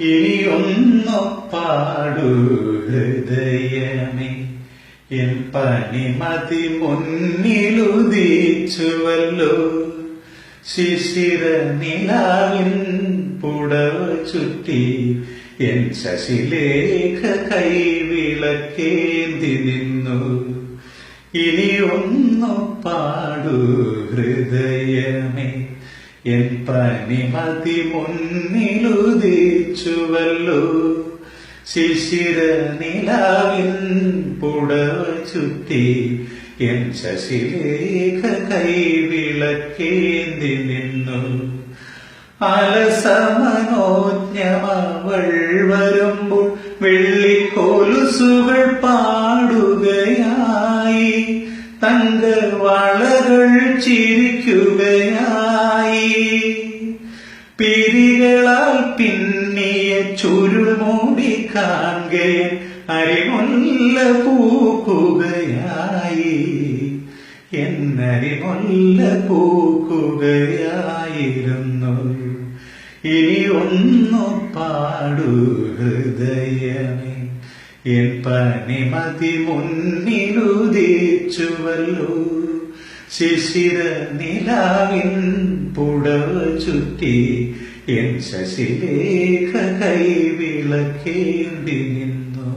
ഇനിയൊന്നു പാടു ഹൃദയമേ. എൻ പണിമതി മുന്നിലുദിച്ചുവല്ലോ. ശിശിര നിലാവിൻ പുടവ ചുറ്റി എൻ ശശിലേഖ കൈവിളക്കേന്തി നിന്നു. ഇനിയൊന്നൊപ്പാടു പാടു എൻ പനിമതി മുന്നിലുദിച്ചുവല്ലോ ശിശിര നിലാവിൻ പുടവ ചുറ്റി എൻ ശശിലേഖ കൈവിളക്കേന്തി നിന്നു അലസമനോജ്ഞമവൾ വരുമ്പോൾ വെള്ളിക്കോലുസുകൾ പാടുകയായി തങ്ക വളകൾ ചിരിക്കുകയായി. പിരികളാൽ പിന്നിയ ചുരുൾമൂടി കാണെ അരിമുല്ല പൂക്കുകയായി. എന്നരിമുല്ല പൂക്കുകയായിരുന്നു. ഇനി ഒന്നു പാടു ഹൃദയമേ. എൻ പനിമതി മുന്നിലുദിച്ചുവല്ലോ ശിശിര നിലാവിൻ പുടവ ചുറ്റി എൻ ശശിലേഖ കൈവിളക്കേണ്ടി നിന്നു.